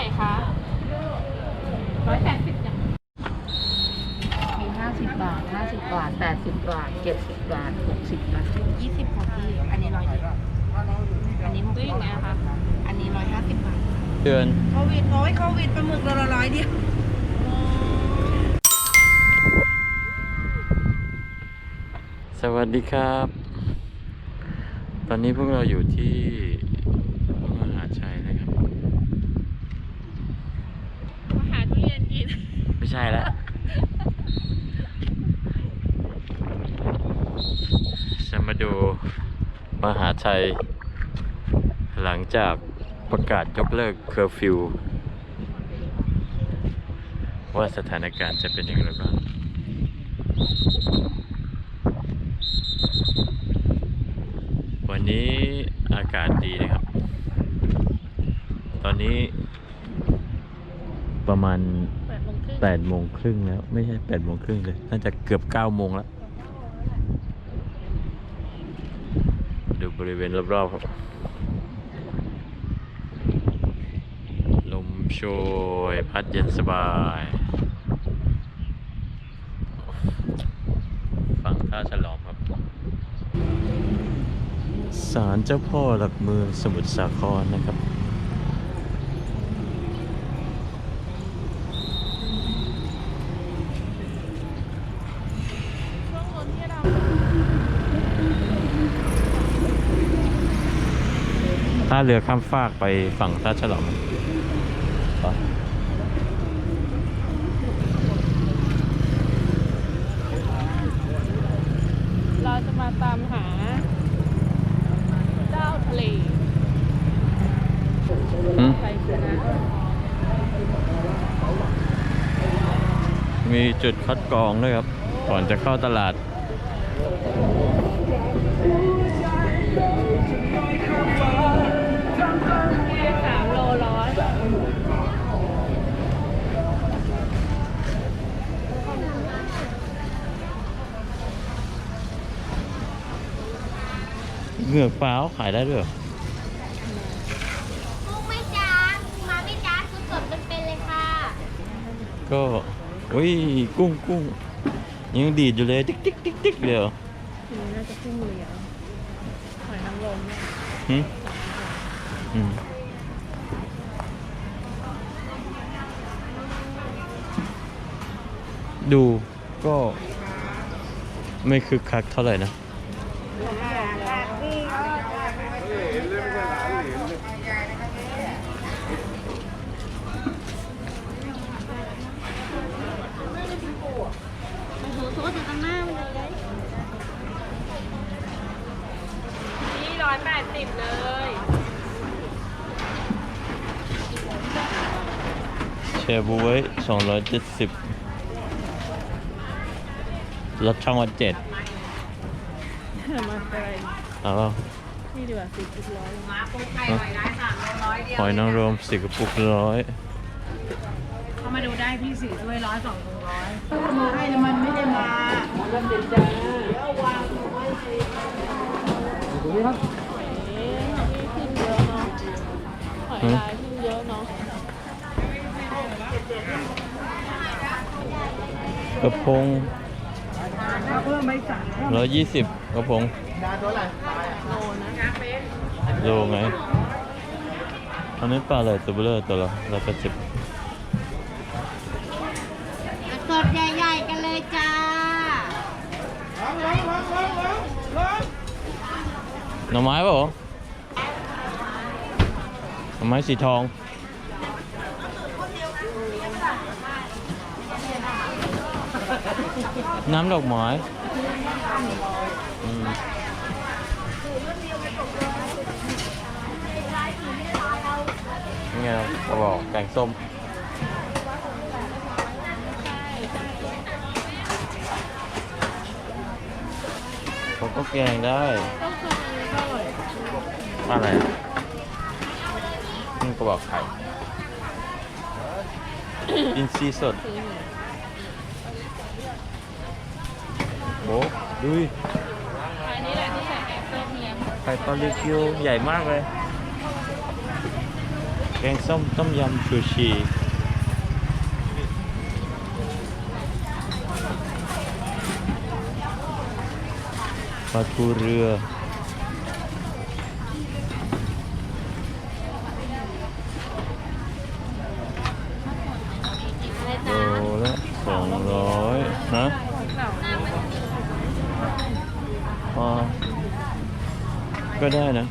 ร่คะร้อยแปดสิบจ้ะมีห้าสิบบาทห้าสิบบาทแปดสิบบาทเจ็ดสิบบาทหกสิบบาทยี่สิบของพี่ อันนี้ร้อยเดียวอันนี้หกซื้ออย่างเงี้ยค่ะ อันนี้ร้อยห้าสิบบาท เดือนโควิดโอ้ยโควิดปลาหมึกโลละร้อยเดียวสวัสดีครับ ตอนนี้พวกเราอยู่ที่มหาชัยนะครับ มาหาทุเรียนกิน ไม่ใช่แล้ว จะมาดู มหาชัย หลังจากประกาศยกเลิกเคอร์ฟิวว่าสถานการณ์จะเป็นอย่างไรบ้างวันนี้อากาศดีนะครับ ตอนนี้ ประมาณแปดโมงครึ่งแปดโมงครึ่งแล้ว ไม่ใช่แปดโมงครึ่งเลย น่าจะเกือบเก้าโมงแล้ว ดู บริเวณรอบๆครับ ลมโชยพัดเย็นสบาย ฝั่งท่าฉลอมครับศาลเจ้าพ่อหลักเมืองสมุทรสาครนะครับ ช่วงบนที่เรา ถ้าเรือข้ามฟากไปฝั่งท่าฉลอมไปเราจะมาตามหา เจ้าทะเลหืมใครชนะมีจุดคัดกรองด้วยครับ ก่อนจะเข้าตลาด เหงือกฟ้าวขายได้ด้วยเหรอกุ้งไหม่จ้ามาไหม่จ้าสดๆเป็นๆเลยค่ะก็อุ้ยกุ้งกุ้งยังดีดอยู่เลยติ๊กติ๊กติ๊กติ๊กเลยเหรอทีนี้น่าจะพุ่งเหลียวหอยนางรมเนี่ยหึอืมดูก็ไม่คึกคักเท่าไหร่นะโอ้โห โทษถึงข้างหน้าเลย นี่ร้อยแปดสิบเลย แชร์บูไว้สองร้อยเจ็ดสิบลดช่องวันเจ็ดมาไกลเอาเปล่านี่ดีกว่าสี่สิบร้อยหอยนางรมสี่กระปุกร้อย เข้ามาดูได้พี่สี่ด้วยร้อยสองร้อย มาให้มันไม่ได้มาเอ๊ะนี่ขึ้นเยอะเนาะหอยลายขึ้นเยอะเนาะกระพงร้อยยี่สิบกระพงโลนะโลไงอันนี้ปลาอะไรตัวเบลอตัวละร้อยแปดสิบ สดใหญ่ๆกันเลยจ้า หน่อไม้ปล่าหน่อไม้สีทองน้ำดอกไม้นี่ไงเราบอกแกงส้มเขาก็แกงได้ อะไรนี่กระบอกไข่อินทรีสดโอ้ดูอันนี้แหละที่ใส่แกงส้มเลี้ยงไข่ปลาลิวกิวใหญ่มากเลย แกงส้มต้มยำชูชีปลาทูเรือ โลละสองร้อยฮะอ๋อ ก็ได้นะ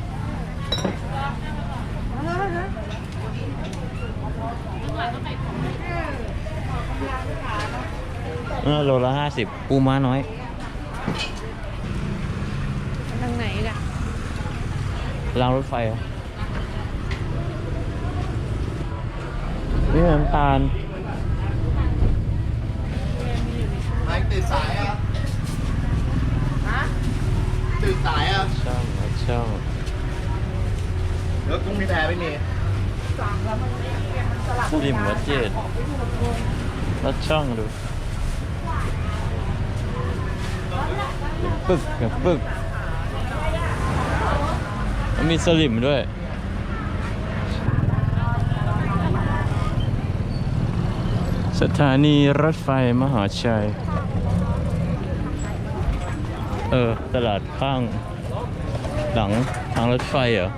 เออโลละห้าสิบปูม้าน้อย ทางไหนล่ะรางรถไฟเหรอนี่น้ำตาลใครตื่นสายอะตื่นสายอะช่องรถ ช่องแล้วกุ้งที่แพ้ไม่มีสลิมวัดเจ็ดรถช่องดูปึกกับปึกมันมีสลิมด้วย สถานีรถไฟมหาชัย เออ ตลาดข้าง หลังทางรถไฟเหรอ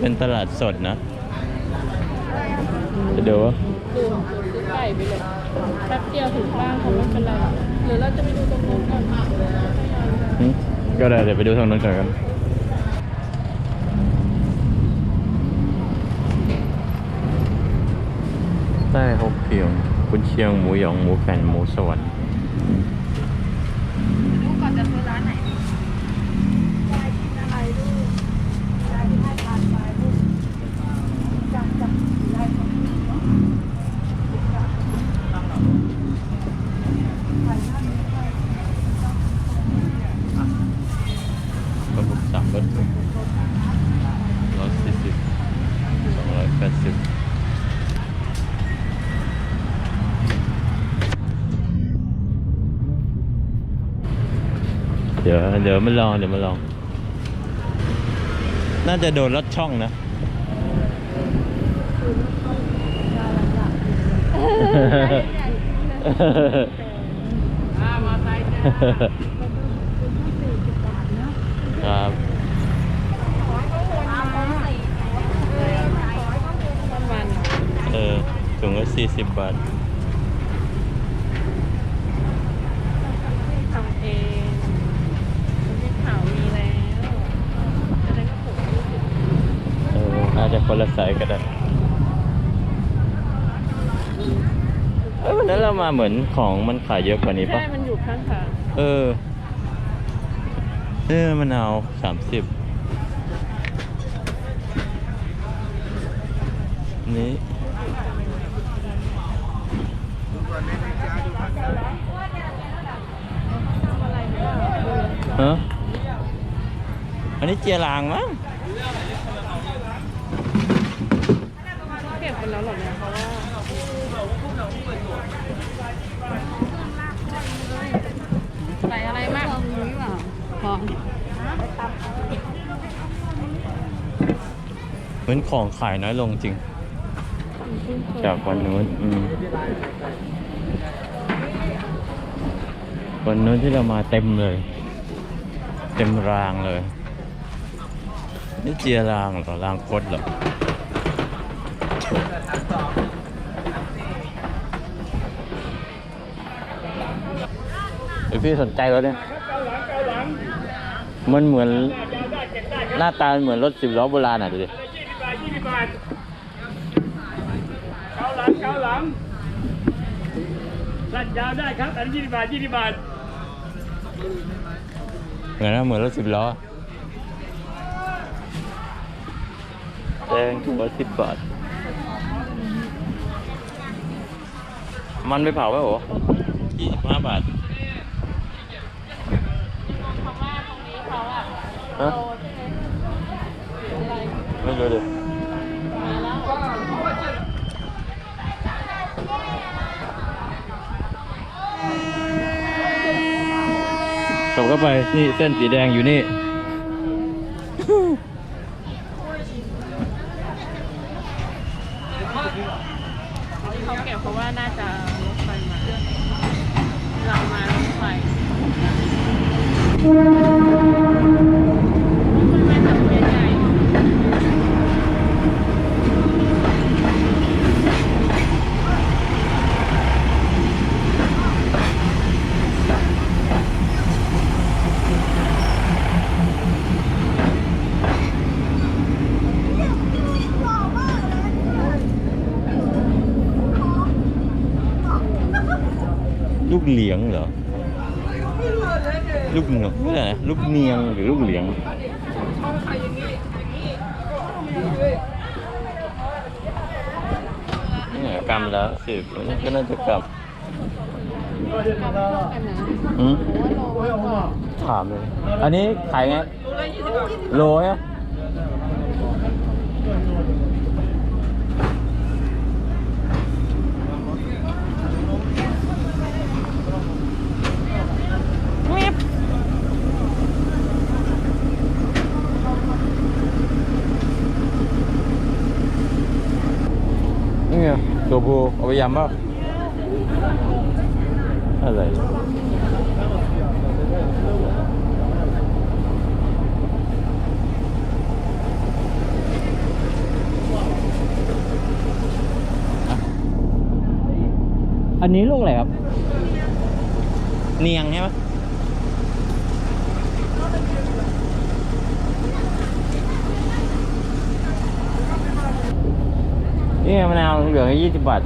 เป็นตลาดสดนะจะดูว่าดูซื้อไก่ไปเลยแป๊บเดียวถึงบ้านคงไม่เป็นไรหรอกหรือเราจะไปดูตรงนู้นก่อนหึก็ได้เดี๋ยวไปดูทางนู้นก่อนกันใต้หกเพียงกุนเชียงหมูหยองหมูแผ่นหมูสวรรค์ ลูกก่อนจะซื้อร้านไหน กระปุกสามรสร้อยสี่สิบสองร้อยแปดสิบ เดี๋ยวมาลองเดี๋ยวมาลอง น่าจะโดนรถช่องนะครับเออถุงละสี่สิบบาทำเองมีขาวมีแล้วจะได้ก็ถูกยี่สิบ เอออาจจะคนละไซส์ก็ได้เอ้ยวันนั้นเรามาเหมือนของมันขายเยอะกว่านี้ปะใช่มันอยู่ข้างทางเออ เออมะนาวสามสิบนี้อะไรไม่ว่าดูฮะอันนี้เจียรางมั้ง เก็บไปแล้วหรอเนี่ยเพราะว่าใส่อะไรมากพอเหมือนของขายน้อยลงจริง จากวันนู้นอืมวันนู้นที่เรามาเต็มเลย เต็มรางเลย นี่เจียรางเหรอรางคดเหรอ เดี๋ยวพี่สนใจรถเนี่ย มันเหมือนหน้าตาเหมือนรถสิบล้อโบราณอะดูดิเกาหลังเกาหลังสั้นยาวได้ครับ อันนี้ยี่สิบบาทยี่สิบบาท เหมือนนะเหมือนรถสิบล้อแดงถุงละสิบบาท มันไปเผาไว้เหรอยี่สิบห้าบาทเพราะว่าตรงนี้เขาอะฮะโตใช่ไหมหรืออะไรไม่รู้ดิมาแล้วขับเข้าไป นี่เส้นสีแดงอยู่นี่ ที่เขาเก็บเพราะว่าน่าจะรถไฟมา เรามารถไฟมันมาจากเวียนใหญ่ ลูก เหลียงเหรอ ลูกเหนียงไม่ใช่นะลูกเนียงหรือลูกเหลียงเนี่ยกำละสิบก็น่าจะกำอืมถามเลย อันนี้ขายไง โลอะนี่ ไงตัวบูเอาไปยำป่ะอะไรอะอันนี้ลูกอะไรครับ เนียงใช่ไหม นี่ไงมะนาวเหลืองยี่สิบบาท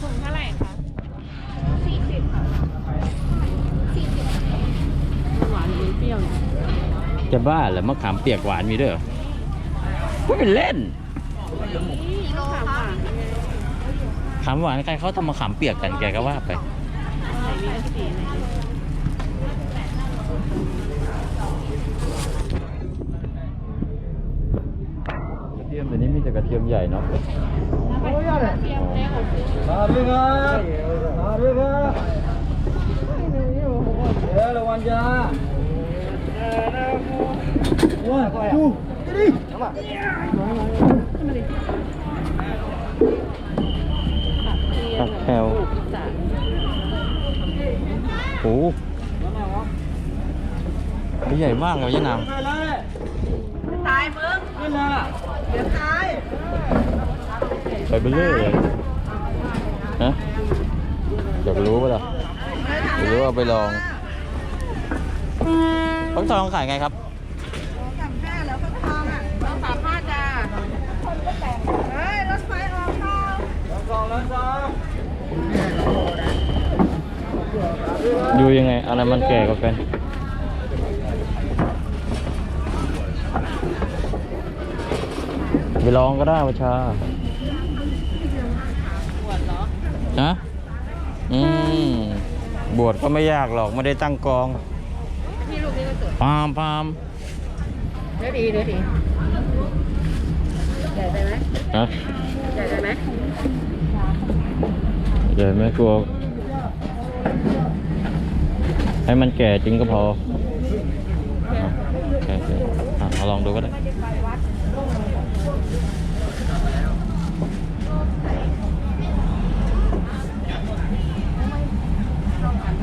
ถุงเท่าไหร่คะมันหวานหรือมันเปรี้ยวเนี่ยจะบ้าเหรอมะขามเปียกหวานมีด้วยเหรอพูดเป็นเล่น นี่มะขามหวานไง ขามหวานใครเขาทำมะขามเปียกกันแกก็ว่าไปไหนมีสีไหนกระเทียมเดี๋ยวนี้มีแต่กระเทียมใหญ่เนาะเทียมเล็กกว่าซื้อมาด้วยครับมาด้วยครับเดี๋ยวระวังจ้าว้าดูดิ ผักเทียมผักแพรวอีสานโอ้โหนี่ใหญ่มากเลยยะนางไปเลยตายมึงนี่นะเดี๋ยวตายไปเบลเลอร์เลยฮะอยากรู้ป่ะล่ะอยากรู้เอาไปลองฟักทองขายไงครับ สองแล้วจ้า ดู ยังไงอะไรมันแก่กว่ากันไปลองก็ได้วชาปวดเหรอฮะอืม บวชก็ไม่ยากหรอก ไม่ได้ตั้งกองนี่ลูกนี่ก็สวยปาล์มปาล์มเนื้อดีเนื้อดีใหญ่ไปไหมฮะใหญ่ไปไหมเดี๋ยวไม่กลัว ให้มันแก่จริงก็พออะโอเคโอเคอะเอาลองดูก็ได้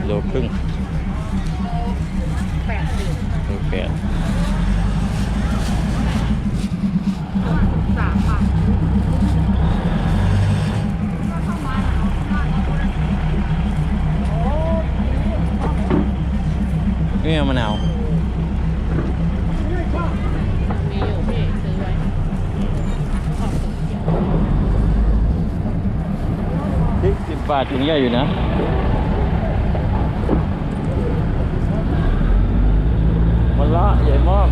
โลครึ่ง แปดสิบ โอเค สามบาท นี่ไง มะนาวมีอยู่พี่ซื้อไว้ออกสีเขียวพริกสิบบาทถึงใหญ่อยู่นะ มันละใหญ่มาก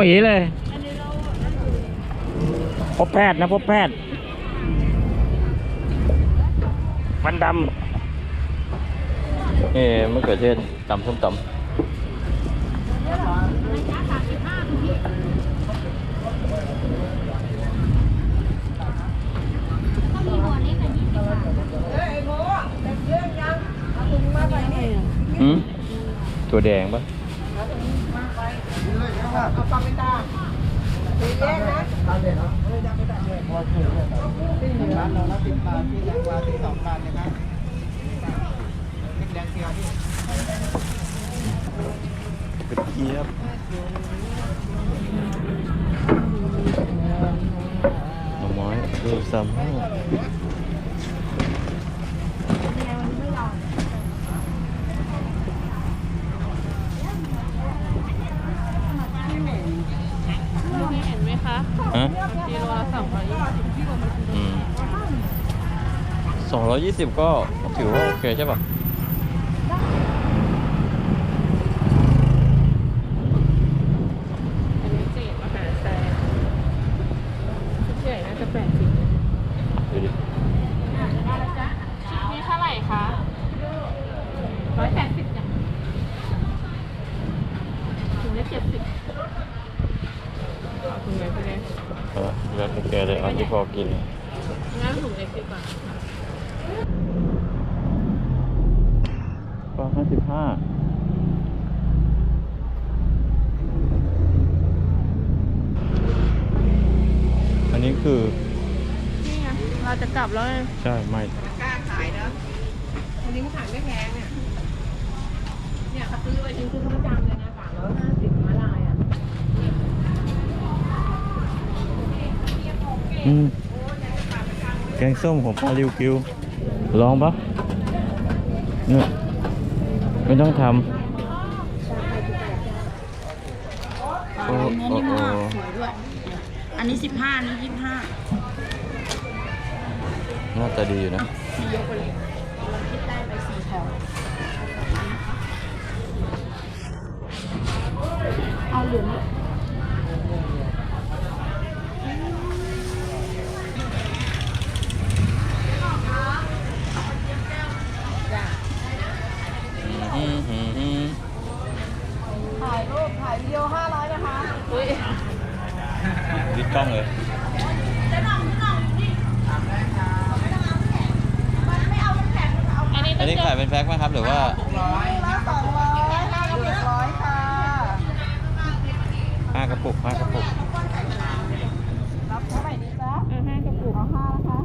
ปีเลยพบแพทย์นะพบแพทย์มันดำนี่มะเขือเทศตำส้มตถ้ามีหัว เอาปลาไม่ตาตีแยกนะร้านเด็ดเหรอเฮ้ยยังไม่ได้เลยพอเจอเลยที่ร้านเราละสิบบาทที่แรงว่าที่สองบาทนเลยนะแรงเกียวที่เเกียบหน่อไม้ดูซ้ำ นี่เห็นไหมคะ ฮะกิโลละสองร้อยยี่สิบอืมสองร้อยยี่สิบก็ถือว่าโอเคใช่ป่ะ อันนี้เศษมหาแซนชุดใหญ่น่าจะแปดสิบ ดูดิ ชุดนี้เท่าไหร่คะร้อยแปดสิบจ้ะถุงละเจ็ดสิบเอาถุงไหนไปเลย เออแล้วแต่แกเลยเอาที่พอกิน งั้นถุงเล็กดีกว่า ก็ห้าสิบห้าอันนี้คือ นี่ไงเราจะกลับแล้วไง ใช่ไม่ กล้าขายเนอะอันนี้เขาขายไม่แพงเนี่ย เนี่ยเขาซื้อไปทิ้งซื้อเขาประจำเลยนะสามร้อยห้าสิบมาลายอะ อืม แกงส้มของปลาริวกิว ลองปะเนี่ยไม่ต้องทำโอ้โอ้โอ้สวยด้วยอันนี้สิบห้านี้ยี่สิบห้าน่าจะดีอยู่นะสีเยอะกว่าเลยคิดได้ไปสีทองเอาเหลือง อืมอืมอืม ถ่าย รูปถ่ายวิดีโอห้าร้อยนะคะอุ้ยดิดกล้องเลยอันนี้อันนี้ขายเป็นแพ็คไหมครับหรือว่าร้อยละสองร้อยห้ากับเจ็ดร้อยค่ะห้ากระปุกห้ากระปุกรับเท่าไหร่ดีจ๊ะเอาห้ากระปุกเอาห้านะคะ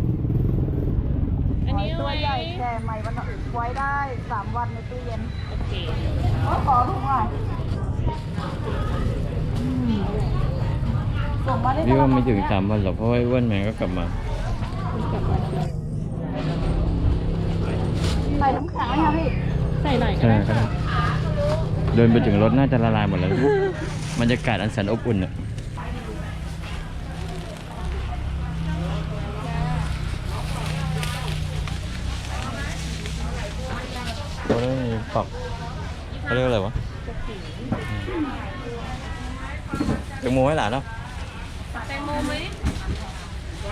อันนี้ตัวไว้ใหญ่แก่ใหม่วันอื่นไว้ได้สามวันในตู้เย็นโอเคก็ขอถุงหน่อยส่งมาได้ พี่ว่าไม่ถึงสามวันหรอกเพราะว่าไอ้อ้วนแมงก็กลับมาใส่น้ำแข็งไหมคะพี่ใส่หน่อยก็ใช่ได้ครัค่ะบเดินไปถึงรถน่าจะละลายหมดแล้วบรรยากาศอันแสนอบอุ่นอะเขาได้มีฝักเขาเรียกอะไรวะ งโมให้หลานเนาะแตงโมไหม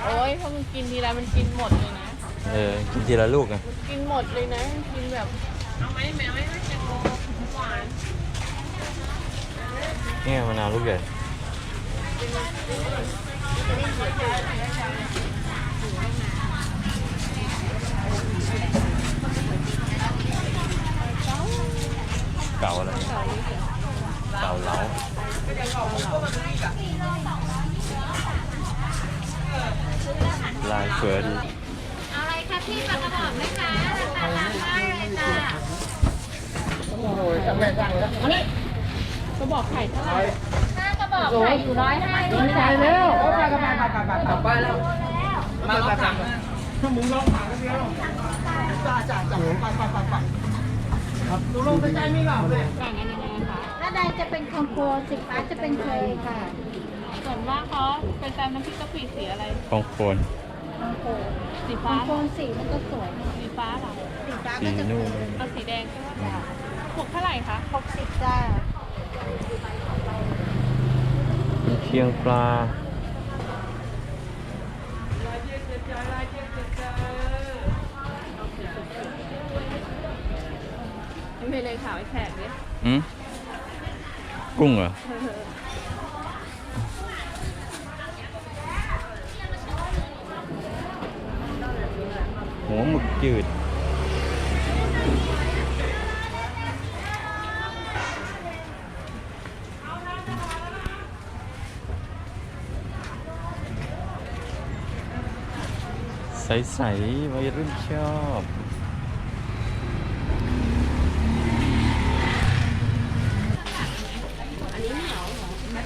โอ้ยพอมันกินทีไรมันกินหมดเลยนะ เออกินทีละลูกไงกินหมดเลยนะกินแบบเอาไหมแมวไหมแตงโมหวานนี่ไงมะนาวลูกใหญ่เก่าอะไรเก่าเหลา ลายเฟือดีเอาอะไรคะพี่ปลากระบอกไหมคะราคาตามป้ายเลยจ้ะเขาบอกไข่เท่าไหร่ห้ากระบอกไข่อยู่ร้อยห้าสิบใส่เร็วไปไปไปไปไปไปไปแล้วมาไปไปถ้ามึงลองผ่านก็เดียวจ่าจ่าจ่าไปไปไปไปครับดูลงใกล้ๆนี่ก่อนเลย ใดจะเป็นคอมโพสิฟ้าจะเป็นเคยค่ะส่วนมากเขาเป็นจานน้ำพริกกะปิสีอะไร ของโคนคอมโพสีคอฟ้ามโพสีมันก็สวยสีฟ้าเหรอสีนุ่มเอาสีแดงใช่ไหมถูกเท่าไหร่คะหกสิบจ้าเชียงปลาไปเลยข่าวไอ้แขกเนี่ยหืม กุ้งเหรอ หัวหมึกจืด ใส ๆ วัยรุ่นชอบ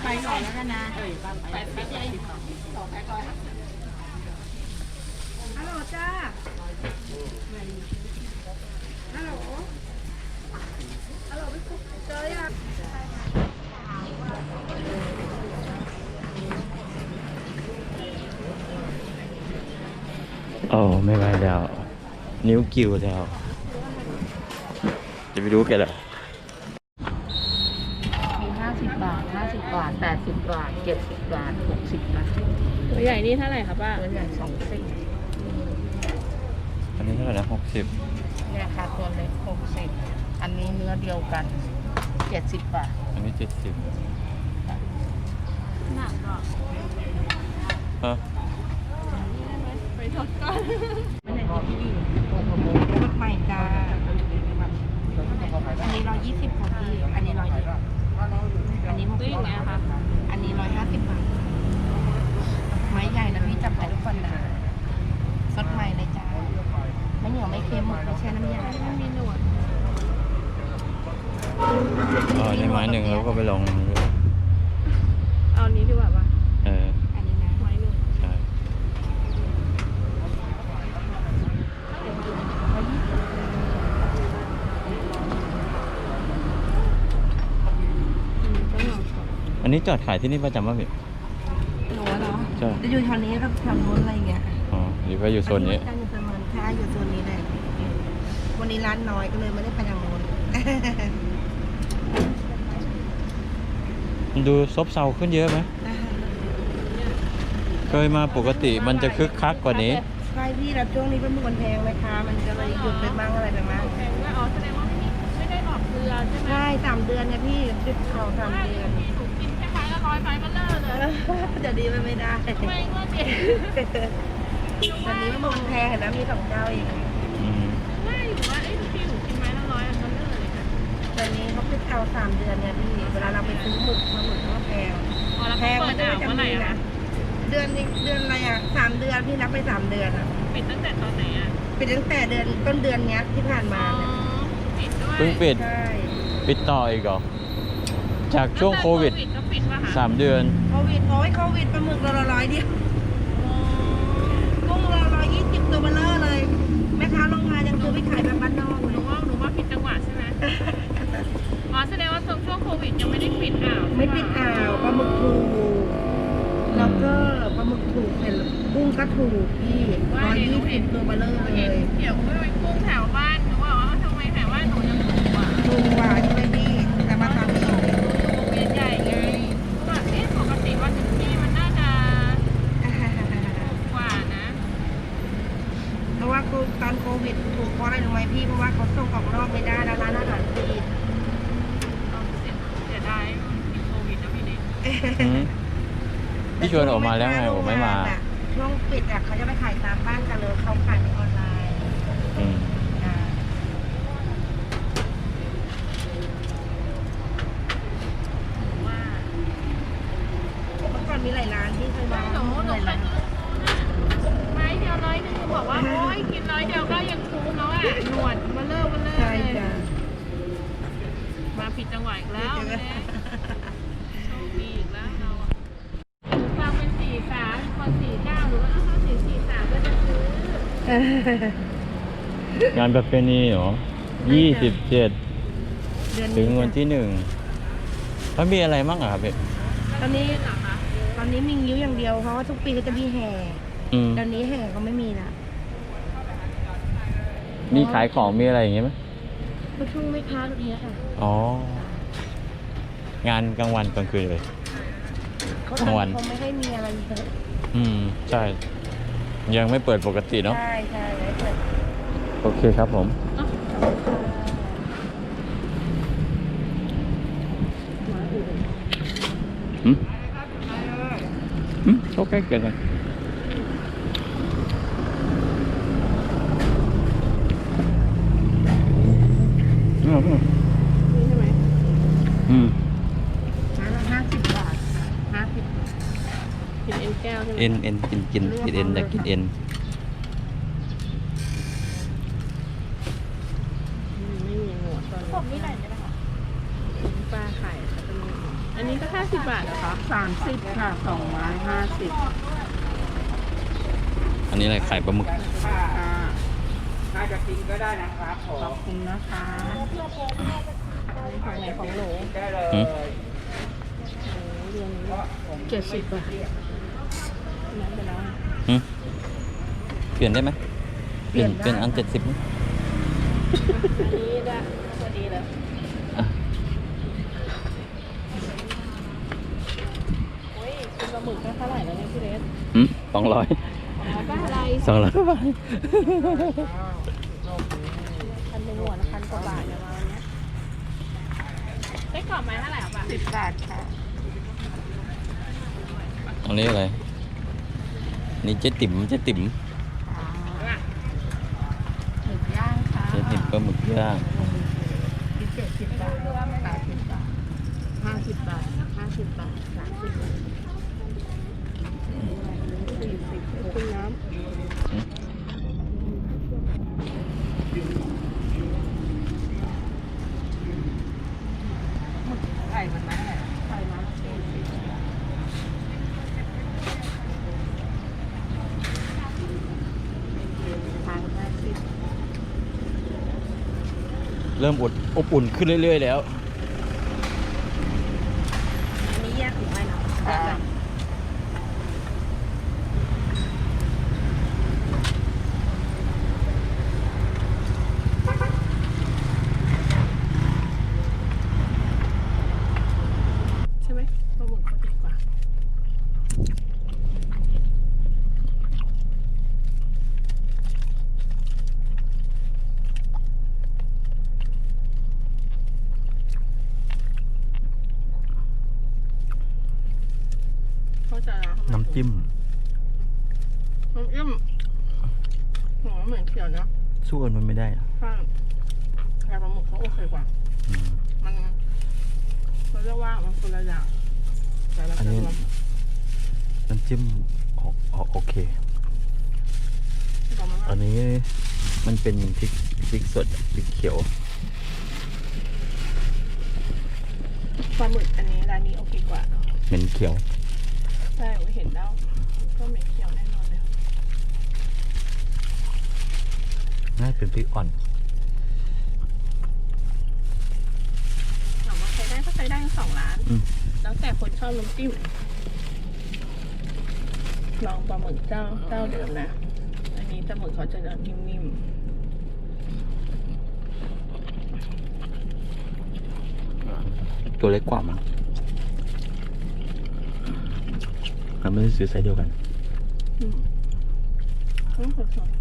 ไปก่อนแล้วกันนะฮัลโหลจ้าฮัลโหลฮัลโหลพี่ปุ๊กเจอยังโอ้ไม่ไหวแล้ว นิ้วกิวแล้ว จะไปรู้แกเหรอ มีห้าสิบบาทห้าสิบบาทแปดสิบบาท เจ็ดสิบบาทหกสิบบาทตัวใหญ่นี่เท่าไหร่คะป้าตัวใหญ่สองสิบอันนี้เท่าไหร่นะหกสิบเนี่ยค่ะตัวเล็กหกสิบอันนี้เนื้อเดียวกันเจ็ดสิบบาท อันนี้เจ็ดสิบหนักอะเออไปทดก่อนไม่ไหนพี่ตัวกระโมรถใหม่จ้าอันนี้ร้อยยี่สิบค่ะพี่อันนี้ร้อยอันนี้หกตัวสิยับงไงคะ อันนี้ร้อยห้าสิบบาทไม้ใหญ่นะพี่จับไปทุกคนนะสดใหม่เลยจ้าไม่เหนียวไม่เค็มไม่ใช่น้ำยา ไม่มีหนวด อ๋อนี่ ไม้หนึ่งแล้วก็ไปลองเอานี้ดีกว่าป่ะเอออันนี้นะไม้หนึ่งใช่อืมต้องลองก่อนอันนี้จอดขายที่นี่ประจำป่ะพี่หนูอะเนาะใช่จะอยู่แถวนี้กับแถวนู้นอะไรอย่างเงี้ยอ๋อหรือว่าอยู่โซนนี้อัอยู่ประมาณค่าอยู่โซนนี้เลยวันนี้ร้านน้อยก็เลยไม่ได้ไปทางโน้น มัน ดูซบเซาขึ้นเยอะไหมเคยมาปกติมันจะคึกคักกว่านี้ใช่พี่รับช่วงนี้เป็นมันแพงไหมคะ มันจะเลยหยุดไปบ้างอะไรไปบ้างแพงว่าอ๋อแสดงว่าไม่มีไม่ได้ออกเกลือใช่ไหมใช่สามเดือนเนี่ยพี่ติดเขาสามว่าเดือนที่หนูกินแค่ไม้ละร้อยไม้เบลเลอร์เลยเดี๋ยวดีมันไม่ได้ไม่ก็เด็ดตอนนี้มันแพงเห็นนะมีสองเจ้าเอง เขาติดเขาสามเดือนเนี่ยพี่เวลาเราไปซื้อหมึกมาหมึกก็แพงพอแล้วแพเขางเปิมัดนจะอ่าวไม่เมื่อไหร่จำมีอะนะคะเดือนนี้เดือนอะไรอะสามเดือนพี่นับไปสามเดือนอะปิดตั้งแต่ตอนไหนอะเป็นตั้งแต่เดือนต้นเดือนเนี้ยที่ผ่านอ๋มาอเนี่ยปิดด้วยเพิ่งปิดใช่ปิดต่ออีกเหรอจากช่วงโควิดก็ปิดป่ะคะสามเดือนโควิดโอ้ยโควิดปลาหมึกเราละร้อยเดียว อ๋อแสดงว่าช่วงโควิดยังไม่ได้ปิดอ่าวไม่ปิดอ่าวปลาหมึกถูกแล้วก็ปลาหมึกถูกเสร็จกุ้งก็ถูกพี่ร้อยยี่สิบตัวเบลเลอร์เลเห็นยเดี๋ยวไม่ไปกุ้งแถวบ้านหนูบอกว่าทำไมแถวบ้านหนูยังถูกกว่าถูกกว่าใช่ไหมพี่แต่มาทำเองเวียนใหญ่ไงว่าเอ๊ะปกติวันถึงที่มันน่าจะถูกกว่านะเพราะว่าตอนโควิดถูกเพราะอะไรรู้ไหมพี่เพราะว่าเขาส่งออกนอกไม่ได้แล้วร้านอาหารจีน เราเสียเสียดายติดโควิดนะพี่เด็ก อืม พี่ชวนออกมาแล้วไงผมไม่มา ช่วงปิดอะเขาจะไปขายตามบ้านกันเลยเขาขายในออนไลน์ อืม อ่าเมื่อก่อนมีหลายร้านที่เคยมา หนูหนู หลาย เค ร้าย น ซื้อไม้เดียวร้อยหนึงบอกว่าโอ้ยกินร้อยเดียวก็ยังคุ้มแล้วอะหนวดมาเลิกมาเลิก ใช่ เลย จ้ะ มาผิดจังหวะอีกแล้วแม่โชคดีอีกแล้วเราอะหนูฟังเป็นสี่สามคนสี่เก้าหรือว่าเอาสี่สี่สามก็จะซื้อ งานประเพณีเหรอยี่สิบเจ็ดเดือนถึนี้งวันที่หนึ่งเขามีอะไรมั่งอะครับพี่ตอนนี้เหรอคะตอนนี้มีงิ้วอย่างเดียวเพราะว่าทุกปีก็จะมีแห่อืมตอนนี้แห่ก็ไม่มีละมีขายของมีอะไรอย่างเงี้ยไหมก็ช่วงไม่ค้าตรงนี้ค่ะอ๋อ งานกลางวันกลางคืนเลย เขากลางวัน คงไม่ให้มีอะไรเยอะอืม ใช่ ยังไม่เปิดปกติเนาะใช่ใช่โอเคครับผมหืมโอเคเกินไปอืมอืม เอ็นแก้วใช่ไหมเอ็นเอ็นกินกินกินเอ็นแต่กินเอ็นอืมไม่มีหนวดตอนผมนี่ไหนได้ไหมคะปลาไข่ค่ะตรงนี้อันนี้ก็ห้าสิบบาทเหรอคะสามสิบค่ะสองไม้ห้าสิบอันนี้อะไรไข่ปลาหมึกค่ะถ้าจะกินก็ได้นะครับผขอมบคุณนะคะของไหนของหนูได้เลยหืมเดือนนี้เจ็ดสิบบาท นั้นไปแล้วหืมเปลี่ยนได้ไหมเปลี่ยนเป็นอันเจ็ดสิบอันนี้ได้พอดีเลยโอ้ยกินปลาหมึกก็เท่าไหร่แล้วเนี่ยพี่เรสหืมสองร้อยเอาบ้าอะไรสองร้อยบาทพันหนึ่งหนวดพันกว่าบาทเนี่ยมาวันเนี้ยไส้กรอบไม้เท่าไหร่อะป่ะสิบบาทค่ะอันนี้อะไร นี่เจ๊ติ๋มเจ๊ติ๋มหมึกย่างค่ะเจ๊ติ๋มปลาหมึกย่างพิเศษสิบบาทแปดสิบบาทห้าสิบบาทห้าสิบบาทสามสิบบาทสี่สิบคุณน้หืม ไข่มันนะไข่มันสี่สิบทางห้าสิบ เริ่มอดอบอุ่นขึ้นเรื่อย ๆ แล้วำอันนี้แยกถุงไว้นะ ค่ะ ใช่ไหมปลาหมึกเขาดีกว่า เขาใจะแล้ว น้ำจิ้ม น้ำจิ้มหัวเหมือนเขียวนะ สู้กันมันไม่ได้นะใช่แต่ปลาหมึกเขาโอเคกว่าอืมมันเขาเรียกว่ามันคนละอย่างแต่ละอันนี้ตัวน้ำจิ้มออกออกโอเคบอกมันอัว่านนี้มันเป็นพริกพริกสดพริกเขียวปลาหมึกอันนี้ร้านนี้โอเคกว่าเหม็นเขียว ใช่เห็นแล้วก็เหม็นเขียวแน่นอนเลย น่าจะเป็นพริกอ่อน ถามว่าใช้ได้ก็ใช้ได้ทั้งสองร้าน อืม แล้วแต่คนชอบน้ำจิ้มลองปลาหมึกเจ้าเจ้าเดิมนะ อันนี้ปลาหมึกเขาจะนิ่มตัวเล็กกว่ามั้งมันไม่ได้ซื้อไซส์เดียวกันๆอืมอืมสดๆ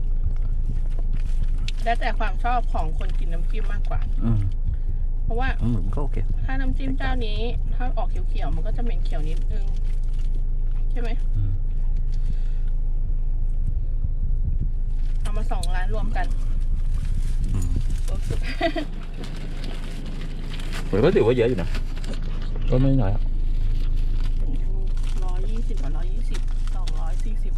แล้วแต่ความชอบของคนกินน้ำจิ้มมากกว่า อืมเพราะว่าอืมก็โอเคถ้าน้ำจิ้มเจ้านี้ถ้าออกเขียวๆมันก็จะเหม็นเขียวนิดนึงใช่ไหมอืมเอามาสองร้านรวมกันอืมรวมสุดผมก็ถือว่าเยอะอยู่นะก็ไม่น้อยอะร้อยยี่สิบกับร้อยยี่สิบสองร้อยสี่สิบ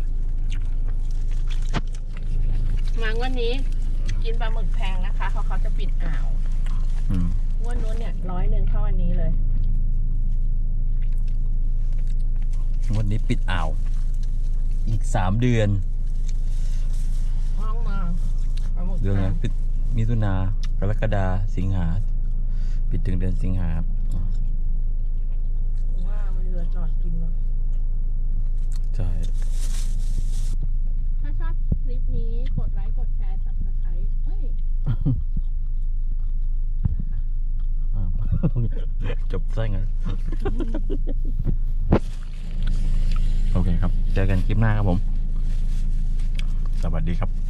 มาวันนี้ กินปลาหมึกแพงนะคะเพราะเขาจะปิดอ่าวอืมงวันนู้นเนี่ยร้อยหนึ่งเท่าอันนี้เลย วันนี้ปิดอ่าว อีกสามเดือน ห้องมาปลาหมึกเดือนอะไรแพงปิดมิถุนากรกฎาสิงหา ปิดถึงเดือนสิงหาครับว่ามันเรือจอดกินเนาะใช่ ถ้าชอบคลิปนี้กด จบซะงั้นโอเคครับ เจอกันคลิปหน้าครับผม สวัสดีครับ